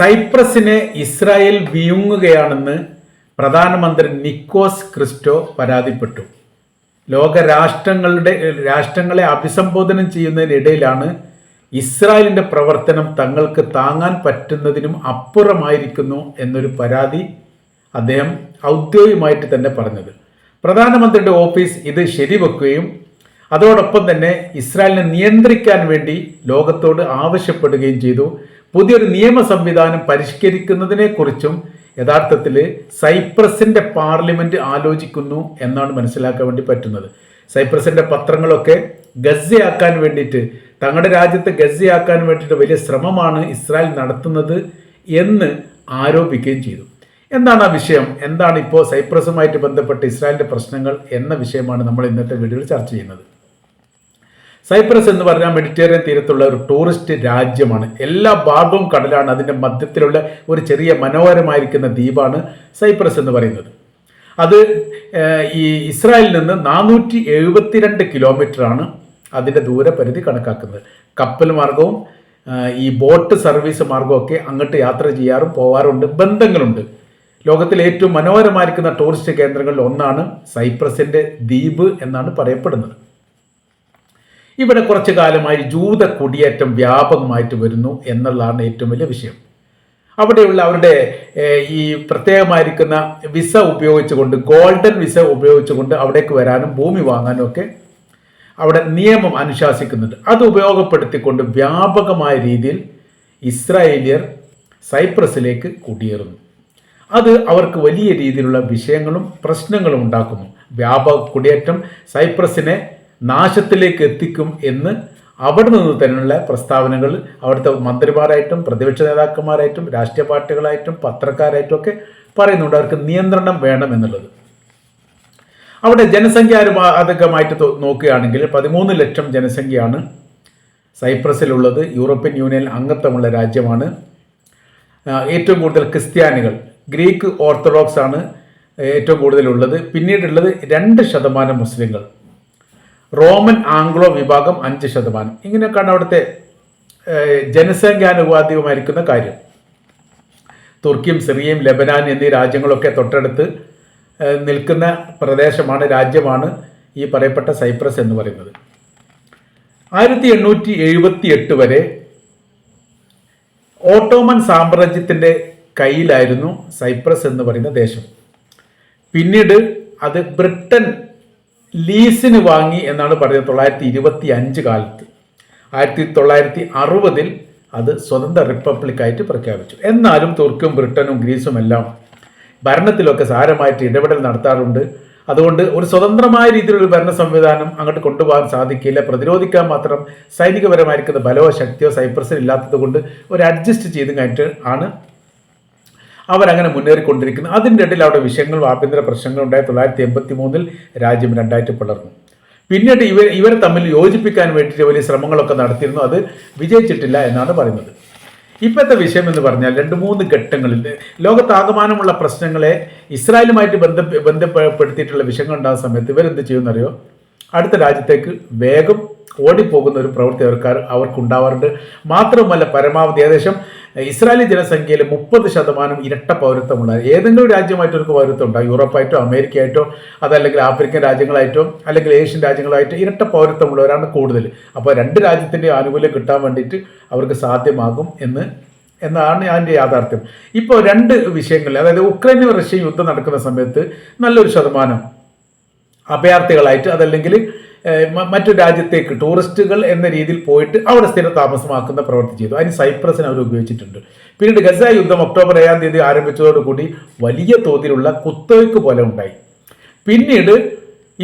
സൈപ്രസിനെ Israel വിയുങ്ങുകയാണെന്ന് പ്രധാനമന്ത്രി നിക്കോസ് Cristo പരാതിപ്പെട്ടു. ലോകരാഷ്ട്രങ്ങളുടെ രാഷ്ട്രങ്ങളെ അഭിസംബോധന ചെയ്യുന്നതിനിടയിലാണ് ഇസ്രായേലിന്റെ പ്രവർത്തനം തങ്ങൾക്ക് താങ്ങാൻ പറ്റുന്നതിനും അപ്പുറമായിരിക്കുന്നു എന്നൊരു പരാതി അദ്ദേഹം ഔദ്യോഗികമായിട്ട് തന്നെ പറഞ്ഞത്. പ്രധാനമന്ത്രിയുടെ ഓഫീസ് ഇത് ശരിവെക്കുകയും അതോടൊപ്പം തന്നെ ഇസ്രായേലിനെ നിയന്ത്രിക്കാൻ വേണ്ടി ലോകത്തോട് ആവശ്യപ്പെടുകയും ചെയ്തു. പുതിയൊരു നിയമ സംവിധാനം പരിഷ്കരിക്കുന്നതിനെക്കുറിച്ചും യഥാർത്ഥത്തിൽ സൈപ്രസിന്റെ പാർലമെന്റ് ആലോചിക്കുന്നു എന്നാണ് മനസ്സിലാക്കാൻ വേണ്ടി പറ്റുന്നത്. സൈപ്രസിന്റെ പത്രങ്ങളൊക്കെ ഗസയാക്കാൻ വേണ്ടിയിട്ട് തങ്ങളുടെ രാജ്യത്തെ ഗസയാക്കാൻ വേണ്ടിയിട്ട് വലിയ ശ്രമമാണ് ഇസ്രായേൽ നടത്തുന്നത് എന്ന് ആരോപിക്കുകയും ചെയ്തു. എന്താണ് ആ വിഷയം? എന്താണ് ഇപ്പോൾ സൈപ്രസുമായിട്ട് ബന്ധപ്പെട്ട് ഇസ്രായേലിന്റെ പ്രശ്നങ്ങൾ എന്ന വിഷയമാണ് നമ്മൾ ഇന്നത്തെ വീഡിയോയിൽ ചർച്ച ചെയ്യുന്നത്. സൈപ്രസ് എന്ന് പറഞ്ഞാൽ മെഡിറ്ററേനിയൻ തീരത്തുള്ള ഒരു ടൂറിസ്റ്റ് രാജ്യമാണ്. എല്ലാ ഭാഗവും കടലാണ്. അതിന്റെ മധ്യത്തിലുള്ള ഒരു ചെറിയ മനോഹരമായിരിക്കുന്ന ദ്വീപാണ് സൈപ്രസ് എന്ന് പറയുന്നത്. അത് ഈ ഇസ്രായേലിൽ നിന്ന് നാനൂറ്റി എഴുപത്തിരണ്ട് കിലോമീറ്ററാണ് അതിന്റെ ദൂരപരിധി കണക്കാക്കുന്നത്. കപ്പൽ മാർഗവും ഈ ബോട്ട് സർവീസ് മാർഗമൊക്കെ അങ്ങോട്ട് യാത്ര ചെയ്യാറും പോവാറുണ്ട്. ബന്ധങ്ങളുണ്ട്. ലോകത്തിലെ ഏറ്റവും മനോഹരമായിരിക്കുന്ന ടൂറിസ്റ്റ് കേന്ദ്രങ്ങളിൽ ഒന്നാണ് സൈപ്രസിന്റെ ദ്വീപ് എന്നാണ് പറയപ്പെടുന്നത്. ഇവിടെ കുറച്ചു കാലമായി ജൂത കുടിയേറ്റം വ്യാപകമായിട്ട് വരുന്നു എന്നുള്ളതാണ് ഏറ്റവും വലിയ വിഷയം. അവിടെയുള്ള അവരുടെ ഈ പ്രത്യേകമായിരിക്കുന്ന വിസ ഉപയോഗിച്ചുകൊണ്ട് ഗോൾഡൻ വിസ ഉപയോഗിച്ചുകൊണ്ട് അവിടേക്ക് വരാനും ഭൂമി വാങ്ങാനും ഒക്കെ അവിടെ നിയമം അനുശാസിക്കുന്നുണ്ട്. അത് ഉപയോഗപ്പെടുത്തിക്കൊണ്ട് വ്യാപകമായ രീതിയിൽ ഇസ്രായേലിയർ സൈപ്രസിലേക്ക് കുടിയേറുന്നു. അത് അവർക്ക് വലിയ രീതിയിലുള്ള വിഷയങ്ങളും പ്രശ്നങ്ങളും ഉണ്ടാക്കുന്നു. വ്യാപക കുടിയേറ്റം സൈപ്രസിനെ നാശത്തിലേക്ക് എത്തിക്കും എന്ന് അവിടെ നിന്ന് തന്നെയുള്ള പ്രസ്താവനകൾ അവിടുത്തെ മന്ത്രിമാരായിട്ടും പ്രതിപക്ഷ നേതാക്കന്മാരായിട്ടും രാഷ്ട്രീയ പാർട്ടികളായിട്ടും പത്രക്കാരായിട്ടും ഒക്കെ പറയുന്നുണ്ട്. അവർക്ക് നിയന്ത്രണം വേണം എന്നുള്ളത്. അവിടെ ജനസംഖ്യാനുപാതകമായിട്ട് തോ- നോക്കുകയാണെങ്കിൽ പതിമൂന്ന് ലക്ഷം ജനസംഖ്യയാണ് സൈപ്രസിലുള്ളത്. യൂറോപ്യൻ യൂണിയൻ അംഗത്വമുള്ള രാജ്യമാണ്. ഏറ്റവും കൂടുതൽ ക്രിസ്ത്യാനികൾ. ഗ്രീക്ക് ഓർത്തഡോക്സ് ആണ് ഏറ്റവും കൂടുതലുള്ളത്. പിന്നീടുള്ളത് രണ്ട് ശതമാനം മുസ്ലിങ്ങൾ. റോമൻ ആംഗ്ലോ വിഭാഗം അഞ്ച് ശതമാനം. ഇങ്ങനെയൊക്കെയാണ് അവിടുത്തെ ജനസംഖ്യാനുപാതികമായിരിക്കുന്ന കാര്യം. തുർക്കിയും സിറിയയും ലബനാൻ എന്നീ രാജ്യങ്ങളൊക്കെ തൊട്ടടുത്ത് നിൽക്കുന്ന പ്രദേശമാണ് രാജ്യമാണ് ഈ പറയപ്പെട്ട സൈപ്രസ് എന്ന് പറയുന്നത്. ആയിരത്തി എണ്ണൂറ്റി എഴുപത്തി എട്ട് വരെ ഓട്ടോമൻ സാമ്രാജ്യത്തിന്റെ കയ്യിലായിരുന്നു സൈപ്രസ് എന്ന് പറയുന്ന ദേശം. പിന്നീട് അത് ബ്രിട്ടൻ ലീസിന് വാങ്ങി എന്നാണ് പറയുന്നത് തൊള്ളായിരത്തി ഇരുപത്തി അഞ്ച് കാലത്ത്. ആയിരത്തി തൊള്ളായിരത്തി അറുപതിൽ അത് സ്വതന്ത്ര റിപ്പബ്ലിക്കായിട്ട് പ്രഖ്യാപിച്ചു. എന്നാലും തുർക്കും ബ്രിട്ടനും ഗ്രീസും എല്ലാം ഭരണത്തിലൊക്കെ സാരമായിട്ട് ഇടപെടൽ നടത്താറുണ്ട്. അതുകൊണ്ട് ഒരു സ്വതന്ത്രമായ രീതിയിലുള്ള ഭരണ സംവിധാനം അങ്ങോട്ട് കൊണ്ടുപോകാൻ സാധിക്കില്ല. പ്രതിരോധിക്കാൻ മാത്രം സൈനികപരമായിരിക്കുന്ന ബലവോ ശക്തിയോ സൈപ്രസിൽ ഇല്ലാത്തത് കൊണ്ട് ഒരു അഡ്ജസ്റ്റ് ചെയ്തു കഴിഞ്ഞിട്ട് ആണ് അവരങ്ങനെ മുന്നേറിക്കൊണ്ടിരിക്കുന്നു. അതിന്റെ ഇടയിൽ അവിടെ വിഷയങ്ങളും ആഭ്യന്തര പ്രശ്നങ്ങളും ഉണ്ടായി. തൊള്ളായിരത്തി എൺപത്തി മൂന്നിൽ രാജ്യം രണ്ടായിട്ട് പിളർന്നു. പിന്നീട് ഇവർ ഇവരെ തമ്മിൽ യോജിപ്പിക്കാൻ വേണ്ടിയിട്ട് വലിയ ശ്രമങ്ങളൊക്കെ നടത്തിയിരുന്നു. അത് വിജയിച്ചിട്ടില്ല എന്നാണ് പറയുന്നത്. ഇപ്പോഴത്തെ വിഷയം എന്ന് പറഞ്ഞാൽ രണ്ട് മൂന്ന് ഘട്ടങ്ങളിൽ ലോകത്താകമാനമുള്ള പ്രശ്നങ്ങളെ ഇസ്രായേലുമായിട്ട് ബന്ധ ബന്ധപ്പെടുത്തിയിട്ടുള്ള വിഷയങ്ങൾ ഉണ്ടാകുന്ന സമയത്ത് ഇവരെന്ത് ചെയ്യുമെന്നറിയോ അടുത്ത രാജ്യത്തേക്ക് വേഗം ഓടിപ്പോകുന്ന ഒരു പ്രവൃത്തി അവർക്ക് അവർക്കുണ്ടാവാറുണ്ട് മാത്രമല്ല പരമാവധി ഏകദേശം ഇസ്രായേലി ജനസംഖ്യയിൽ മുപ്പത് ശതമാനം ഇരട്ട പൗരത്വമുള്ള ഏതെങ്കിലും രാജ്യമായിട്ട് അവർക്ക് പൗരത്വം ഉണ്ടാകും യൂറോപ്പായിട്ടോ അമേരിക്കയായിട്ടോ അതല്ലെങ്കിൽ ആഫ്രിക്കൻ രാജ്യങ്ങളായിട്ടോ അല്ലെങ്കിൽ ഏഷ്യൻ രാജ്യങ്ങളായിട്ടോ ഇരട്ട പൗരത്വമുള്ളവരാണ് കൂടുതൽ. അപ്പോൾ രണ്ട് രാജ്യത്തിന്റെ ആനുകൂല്യം കിട്ടാൻ വേണ്ടിയിട്ട് അവർക്ക് സാധ്യമാകും എന്ന് എന്നാണ് അതിന്റെ യാഥാർത്ഥ്യം. ഇപ്പോൾ രണ്ട് വിഷയങ്ങളിൽ അതായത് ഉക്രൈനും റഷ്യയും യുദ്ധം നടക്കുന്ന സമയത്ത് നല്ലൊരു ശതമാനം അഭയാർത്ഥികളായിട്ട് അതല്ലെങ്കിൽ മറ്റു രാജ്യത്തേക്ക് ടൂറിസ്റ്റുകൾ എന്ന രീതിയിൽ പോയിട്ട് അവിടെ സ്ഥിര താമസമാക്കുന്ന പ്രവൃത്തി ചെയ്തു. അതിന് സൈപ്രസിന് അവർ ഉപയോഗിച്ചിട്ടുണ്ട്. പിന്നീട് ഗസ യുദ്ധം ഒക്ടോബർ ഏഴാം തീയതി ആരംഭിച്ചതോടുകൂടി വലിയ തോതിലുള്ള കുത്തൊഴുക്ക് പോലെ ഉണ്ടായി. പിന്നീട്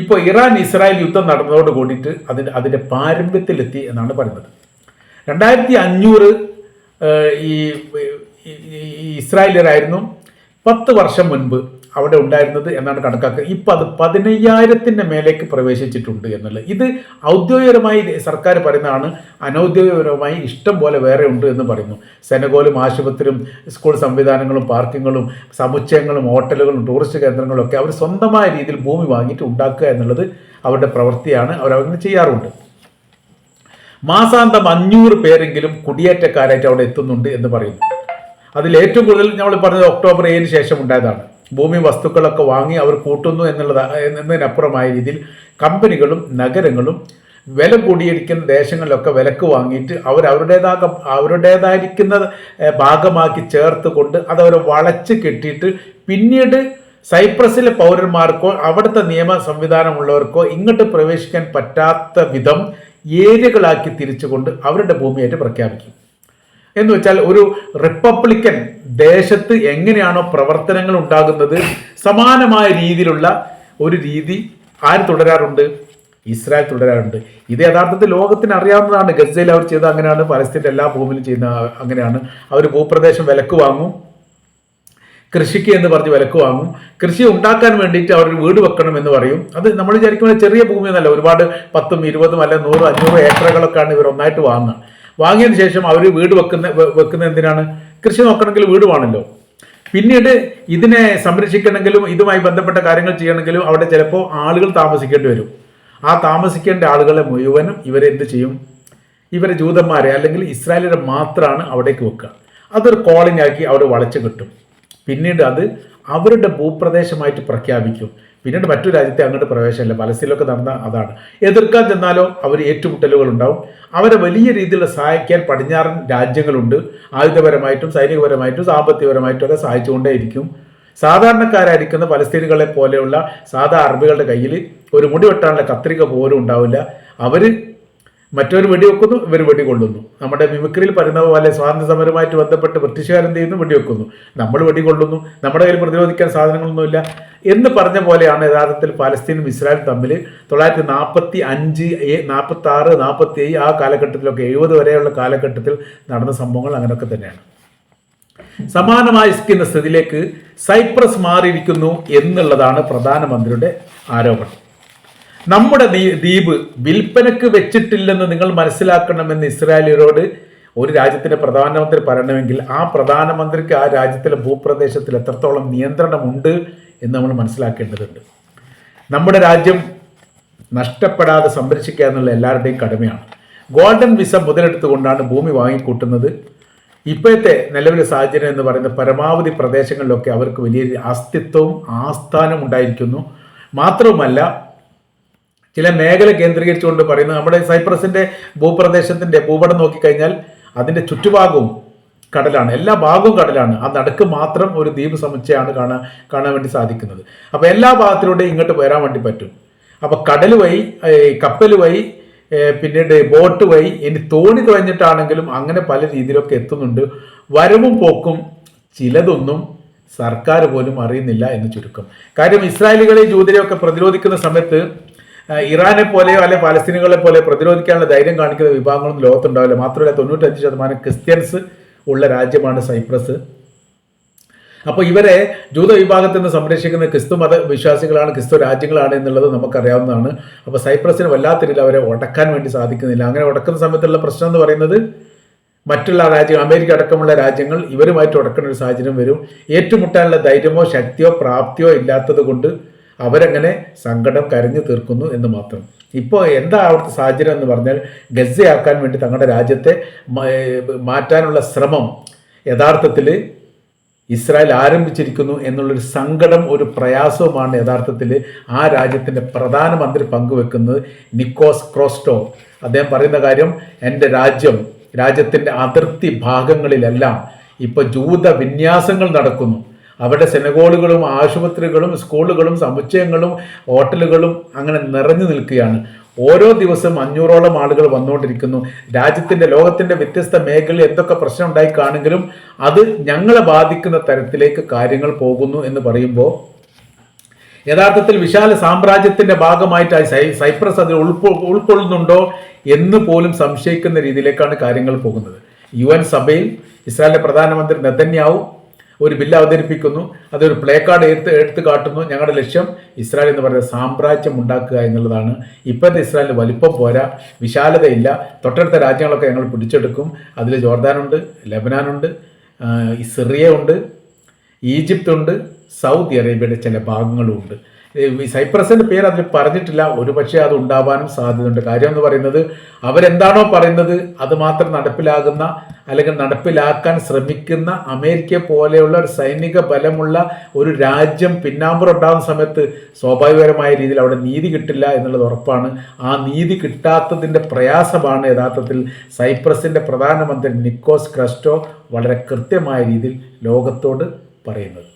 ഇപ്പോൾ ഇറാൻ ഇസ്രായേൽ യുദ്ധം നടന്നതോട് കൂടിയിട്ട് അതിന്റെ അതിന്റെ പാരമ്പര്യത്തിലെത്തി എന്നാണ് പറയുന്നത്. രണ്ടായിരത്തി അഞ്ഞൂറ് ഈ ഇസ്രായേലിയരായിരുന്നു. പത്ത് വർഷം മുൻപ് അവിടെ ഉണ്ടായിരുന്നത് എന്നാണ് കണക്കാക്കുക. ഇപ്പം അത് പതിനയ്യായിരത്തിന്റെ മേലേക്ക് പ്രവേശിച്ചിട്ടുണ്ട് എന്നുള്ളത്. ഇത് ഔദ്യോഗികപരമായി സർക്കാർ പറയുന്നതാണ് അനൗദ്യോഗികപരമായി ഇഷ്ടം പോലെ വേറെ ഉണ്ട് എന്ന് പറയുന്നു. സെനഗോലും ആശുപത്രിയും സ്കൂൾ സംവിധാനങ്ങളും പാർക്കിങ്ങുകളും സമുച്ചയങ്ങളും ഹോട്ടലുകളും ടൂറിസ്റ്റ് കേന്ദ്രങ്ങളും ഒക്കെ അവർ സ്വന്തമായ രീതിയിൽ ഭൂമി വാങ്ങിയിട്ട് ഉണ്ടാക്കുക എന്നുള്ളത് അവരുടെ പ്രവൃത്തിയാണ്. അവർ അങ്ങനെ ചെയ്യാറുണ്ട്. മാസാന്തം അഞ്ഞൂറ് പേരെങ്കിലും കുടിയേറ്റക്കാരായിട്ട് അവിടെ എത്തുന്നുണ്ട് എന്ന് പറയുന്നു. അതിൽ ഏറ്റവും കൂടുതൽ നമ്മൾ പറഞ്ഞത് ഒക്ടോബർ ഏഴിന് ശേഷം ഉണ്ടായതാണ്. ഭൂമി വസ്തുക്കളൊക്കെ വാങ്ങി അവർ കൂട്ടുന്നു എന്നുള്ളത് എന്നതിനപ്പുറമായ രീതിയിൽ കമ്പനികളും നഗരങ്ങളും വില കൂടിയിരിക്കുന്ന ദേശങ്ങളിലൊക്കെ വിലക്ക് വാങ്ങിയിട്ട് അവർ അവരുടേതാക അവരുടേതായിരിക്കുന്ന ഭാഗമാക്കി ചേർത്ത് കൊണ്ട് അതവരെ വളച്ച് കെട്ടിയിട്ട് പിന്നീട് സൈപ്രസിലെ പൗരന്മാർക്കോ അവിടുത്തെ നിയമ സംവിധാനമുള്ളവർക്കോ ഇങ്ങോട്ട് പ്രവേശിക്കാൻ പറ്റാത്ത വിധം ഏരിയകളാക്കി തിരിച്ചുകൊണ്ട് അവരുടെ ഭൂമിയായിട്ട് പ്രഖ്യാപിക്കും. എന്ന് വെച്ചാൽ ഒരു റിപ്പബ്ലിക്കൻ ദേശത്ത് എങ്ങനെയാണോ പ്രവർത്തനങ്ങൾ ഉണ്ടാകുന്നത് സമാനമായ രീതിയിലുള്ള ഒരു രീതി ആര് തുടരാറുണ്ട്? ഇസ്രായേൽ തുടരാറുണ്ട്. ഇത് യഥാർത്ഥത്തിൽ ലോകത്തിന് അറിയാവുന്നതാണ്. ഗസയിൽ അവർ ചെയ്തത് അങ്ങനെയാണ് പലസ്തീന്റെ എല്ലാ ഭൂമിയിലും ചെയ്യുന്ന അങ്ങനെയാണ്. അവർ ഭൂപ്രദേശം വിലക്ക് വാങ്ങും. കൃഷിക്ക് എന്ന് പറഞ്ഞ് വിലക്ക് വാങ്ങും. കൃഷി ഉണ്ടാക്കാൻ വേണ്ടിയിട്ട് അവർ വീട് വെക്കണം എന്ന് പറയും. അത് നമ്മൾ വിചാരിക്കുമ്പോൾ ചെറിയ ഭൂമിയൊന്നല്ല ഒരുപാട് പത്തും ഇരുപതും അല്ല നൂറും അഞ്ഞൂറ് ഏക്കറുകളൊക്കെയാണ് ഇവർ ഒന്നായിട്ട് വാങ്ങുക. വാങ്ങിയതിന് ശേഷം അവർ വീട് വെക്കുന്ന വെക്കുന്ന എന്തിനാണ്? കൃഷി നോക്കണമെങ്കിൽ വീട് വേണമല്ലോ. പിന്നീട് ഇതിനെ സംരക്ഷിക്കണമെങ്കിലും ഇതുമായി ബന്ധപ്പെട്ട കാര്യങ്ങൾ ചെയ്യണമെങ്കിലും അവിടെ ചിലപ്പോൾ ആളുകൾ താമസിക്കേണ്ടി വരും. ആ താമസിക്കേണ്ട ആളുകളെ മുഴുവനും ഇവരെന്ത് ചെയ്യും? ഇവരെ ജൂതന്മാരെ അല്ലെങ്കിൽ ഇസ്രായേലിനെ മാത്രമാണ് അവിടേക്ക് വെക്കുക. അതൊരു കോളനി ആക്കി അവിടെ വളച്ചു കിട്ടും. പിന്നീട് അത് അവരുടെ ഭൂപ്രദേശമായിട്ട് പ്രഖ്യാപിക്കും. പിന്നീട് മറ്റു രാജ്യത്തെ അങ്ങോട്ട് പ്രവേശനമില്ല. പലസ്തീനിലൊക്കെ നടന്ന അതാണ്. എതിർക്കാൻ ചെന്നാലോ അവർ ഏറ്റുമുട്ടലുകൾ ഉണ്ടാവും അവരെ വലിയ രീതിയിൽ സഹായിക്കാൻ പടിഞ്ഞാറൻ രാജ്യങ്ങളുണ്ട്. ആയുധപരമായിട്ടും സൈനികപരമായിട്ടും സാമ്പത്തികപരമായിട്ടും ഒക്കെ സഹായിച്ചുകൊണ്ടേയിരിക്കും. സാധാരണക്കാരായിരിക്കുന്ന പലസ്തീനുകളെ പോലെയുള്ള സാധാ അറബികളുടെ കയ്യിൽ ഒരു മുടി വെട്ടാനുള്ള കത്രിക പോലും ഉണ്ടാവില്ല. അവർ മറ്റൊരു വെടിവെക്കുന്നു ഇവർ വെടികൊള്ളുന്നു. നമ്മുടെ മിമിക്രിയിൽ പറയുന്ന പോലെ സ്വാതന്ത്ര്യ സമരവുമായിട്ട് ബന്ധപ്പെട്ട് ബ്രിട്ടീഷുകാരെന്ത് ചെയ്യുന്നു? വെടിവെക്കുന്നു. നമ്മൾ വെടികൊള്ളുന്നു. നമ്മുടെ കയ്യിൽ പ്രതിരോധിക്കാൻ സാധനങ്ങളൊന്നുമില്ല. എന്ന് പറഞ്ഞ പോലെയാണ് യഥാർത്ഥത്തിൽ പാലസ്തീനും ഇസ്രായേലും തമ്മിൽ തൊള്ളായിരത്തി നാൽപ്പത്തി അഞ്ച് നാൽപ്പത്തി ആറ് നാൽപ്പത്തി ഏഴ് ആ കാലഘട്ടത്തിലൊക്കെ എഴുപത് വരെയുള്ള കാലഘട്ടത്തിൽ നടന്ന സംഭവങ്ങൾ അങ്ങനെയൊക്കെ തന്നെയാണ്. സമാനമായി ഇസ്കിന്ന സ്ഥിതിയിലേക്ക് സൈപ്രസ് മാറിയിരിക്കുന്നു എന്നുള്ളതാണ് പ്രധാനമന്ത്രിയുടെ ആരോപണം. നമ്മുടെ ദ്വീ- ദ്വീപ് വിൽപ്പനക്ക് വെച്ചിട്ടില്ലെന്ന് നിങ്ങൾ മനസ്സിലാക്കണമെന്ന് ഇസ്രായേലിയരോട് ഒരു രാജ്യത്തിന്റെ പ്രധാനമന്ത്രി പറയണമെങ്കിൽ ആ പ്രധാനമന്ത്രിക്ക് ആ രാജ്യത്തിലെ ഭൂപ്രദേശത്തിൽ എത്രത്തോളം നിയന്ത്രണമുണ്ട് എന്ന് നമ്മൾ മനസ്സിലാക്കേണ്ടതുണ്ട്. നമ്മുടെ രാജ്യം നഷ്ടപ്പെടാതെ സംരക്ഷിക്കുക എന്നുള്ള എല്ലാവരുടെയും കടമയാണ്. ഗോൾഡൻ വിസ മുതലെടുത്തുകൊണ്ടാണ് ഭൂമി വാങ്ങിക്കൂട്ടുന്നത്. ഇപ്പോഴത്തെ നിലവിലെ സാഹചര്യം എന്ന് പറയുന്ന പരമാവധി പ്രദേശങ്ങളിലൊക്കെ അവർക്ക് വലിയ അസ്തിത്വവും ആസ്ഥാനവും ഉണ്ടായിരിക്കുന്നു. മാത്രവുമല്ല ചില മേഖല കേന്ദ്രീകരിച്ചുകൊണ്ട് പറയുന്നത് നമ്മുടെ സൈപ്രസിന്റെ ഭൂപ്രദേശത്തിന്റെ ഭൂപടം നോക്കിക്കഴിഞ്ഞാൽ അതിന്റെ ചുറ്റുഭാഗവും കടലാണ്. എല്ലാ ഭാഗവും കടലാണ്. ആ നടുക്ക് മാത്രം ഒരു ദ്വീപ് സമുച്ചയമാണ് കാണാൻ കാണാൻ വേണ്ടി സാധിക്കുന്നത്. അപ്പോൾ എല്ലാ ഭാഗത്തിലൂടെയും ഇങ്ങോട്ട് വരാൻ വേണ്ടി പറ്റും. അപ്പോൾ കടൽ വഴി കപ്പൽ വഴി പിന്നീട് ബോട്ട് വഴി ഇനി തോണി തുഴഞ്ഞിട്ടാണെങ്കിലും അങ്ങനെ പല രീതിയിലൊക്കെ എത്തുന്നുണ്ട്. വരവും പോക്കും ചിലതൊന്നും സർക്കാർ പോലും അറിയുന്നില്ല എന്ന് ചുരുക്കം. കാര്യം ഇസ്രായേലികളെ ജൂതരെയൊക്കെ പ്രതിരോധിക്കുന്ന സമയത്ത് ഇറാനെ പോലെയോ അല്ലെ പാലസ്തീനുകളെ പോലെ പ്രതിരോധിക്കാനുള്ള ധൈര്യം കാണിക്കുന്ന വിഭാഗങ്ങളൊന്നും ലോകത്തുണ്ടാവില്ല. മാത്രമല്ല തൊണ്ണൂറ്റഞ്ച് ശതമാനം ക്രിസ്ത്യൻസ് ഉള്ള രാജ്യമാണ് സൈപ്രസ്. അപ്പോൾ ഇവരെ ജൂത വിഭാഗത്തിൽ നിന്ന് സംരക്ഷിക്കുന്ന ക്രിസ്തു മത വിശ്വാസികളാണ് ക്രിസ്തു രാജ്യങ്ങളാണ് എന്നുള്ളത് നമുക്കറിയാവുന്നതാണ്. അപ്പോൾ സൈപ്രസിന് വല്ലാത്ത രീതിയിൽ അവരെ ഉടക്കാൻ വേണ്ടി സാധിക്കുന്നില്ല. അങ്ങനെ ഉടക്കുന്ന സമയത്തുള്ള പ്രശ്നം എന്ന് പറയുന്നത് മറ്റുള്ള രാജ്യങ്ങൾ അമേരിക്ക അടക്കമുള്ള രാജ്യങ്ങൾ ഇവരുമായിട്ട് ഉടക്കുന്ന ഒരു സാഹചര്യം വരും. ഏറ്റുമുട്ടാനുള്ള ധൈര്യമോ ശക്തിയോ പ്രാപ്തിയോ ഇല്ലാത്തത് കൊണ്ട് അവരങ്ങനെ സങ്കടം കരഞ്ഞു തീർക്കുന്നു എന്ന് മാത്രം. ഇപ്പോൾ എന്താ അവിടുത്തെ സാഹചര്യം എന്ന് പറഞ്ഞാൽ ഗസയാക്കാൻ വേണ്ടി തങ്ങളുടെ രാജ്യത്തെ മാറ്റാനുള്ള ശ്രമം യഥാർത്ഥത്തിൽ ഇസ്രായേൽ ആരംഭിച്ചിരിക്കുന്നു എന്നുള്ളൊരു സങ്കടം ഒരു പ്രയാസവുമാണ് യഥാർത്ഥത്തിൽ ആ രാജ്യത്തിന്റെ പ്രധാനമന്ത്രി പങ്കുവെക്കുന്നത് നിക്കോസ് ക്രോസ്റ്റോ. അദ്ദേഹം പറയുന്ന കാര്യം എന്റെ രാജ്യം രാജ്യത്തിന്റെ അതിർത്തി ഭാഗങ്ങളിലെല്ലാം ഇപ്പോൾ ജൂത വിന്യാസങ്ങൾ നടക്കുന്നു. അവിടെ സെനഗോളുകളും ആശുപത്രികളും സ്കൂളുകളും സമുച്ചയങ്ങളും ഹോട്ടലുകളും അങ്ങനെ നിറഞ്ഞു നിൽക്കുകയാണ്. ഓരോ ദിവസവും അഞ്ഞൂറോളം ആളുകൾ വന്നുകൊണ്ടിരിക്കുന്നു. രാജ്യത്തിന്റെ ലോകത്തിന്റെ വ്യത്യസ്ത മേഖലയിൽ എന്തൊക്കെ പ്രശ്നം ഉണ്ടായി കാണെങ്കിലും അത് ഞങ്ങളെ ബാധിക്കുന്ന തരത്തിലേക്ക് കാര്യങ്ങൾ പോകുന്നു എന്ന് പറയുമ്പോൾ യഥാർത്ഥത്തിൽ വിശാല സാമ്രാജ്യത്തിന്റെ ഭാഗമായിട്ട് സൈപ്രസ് അതിൽ ഉൾക്കൊള്ളുന്നുണ്ടോ എന്ന് പോലും സംശയിക്കുന്ന രീതിയിലേക്കാണ് കാര്യങ്ങൾ പോകുന്നത്. യു എൻ സഭയിൽ ഇസ്രായേലിന്റെ പ്രധാനമന്ത്രി നെതന്യാവു ഒരു ബില്ല് അവതരിപ്പിക്കുന്നു. അതൊരു പ്ലേ കാർഡ് എടുത്ത് എടുത്ത് കാട്ടുന്നു. ഞങ്ങളുടെ ലക്ഷ്യം ഇസ്രായേൽ എന്ന് പറയുന്ന സാമ്രാജ്യം ഉണ്ടാക്കുക എന്നുള്ളതാണ്. ഇപ്പോഴത്തെ ഇസ്രായേലിന് വലിപ്പം പോരാ. വിശാലതയില്ല. തൊട്ടടുത്ത രാജ്യങ്ങളൊക്കെ ഞങ്ങൾ പിടിച്ചെടുക്കും. അതിൽ ജോർദാനുണ്ട് ലബനാനുണ്ട് സിറിയ ഉണ്ട് ഈജിപ്ത് ഉണ്ട് സൗദി അറേബ്യയുടെ ചില ഭാഗങ്ങളും ഉണ്ട് ഈ സൈപ്രസിന്റെ പേര് അതിൽ പറഞ്ഞിട്ടില്ല. ഒരു പക്ഷേ അത് ഉണ്ടാവാനും സാധ്യതയുണ്ട്. കാര്യം എന്ന് പറയുന്നത് അവരെന്താണോ പറയുന്നത് അത് മാത്രം നടപ്പിലാകുന്ന അല്ലെങ്കിൽ നടപ്പിലാക്കാൻ ശ്രമിക്കുന്ന അമേരിക്ക പോലെയുള്ള ഒരു സൈനിക ബലമുള്ള ഒരു രാജ്യം പിന്നാമ്പുറം ഉണ്ടാകുന്ന സമയത്ത് സ്വാഭാവികപരമായ രീതിയിൽ അവിടെ നീതി കിട്ടില്ല എന്നുള്ളത് ഉറപ്പാണ്. ആ നീതി കിട്ടാത്തതിന്റെ പ്രയാസമാണ് യഥാർത്ഥത്തിൽ സൈപ്രസിന്റെ പ്രധാനമന്ത്രി നിക്കോസ് ക്രസ്റ്റോ വളരെ കൃത്യമായ രീതിയിൽ ലോകത്തോട് പറയുന്നത്.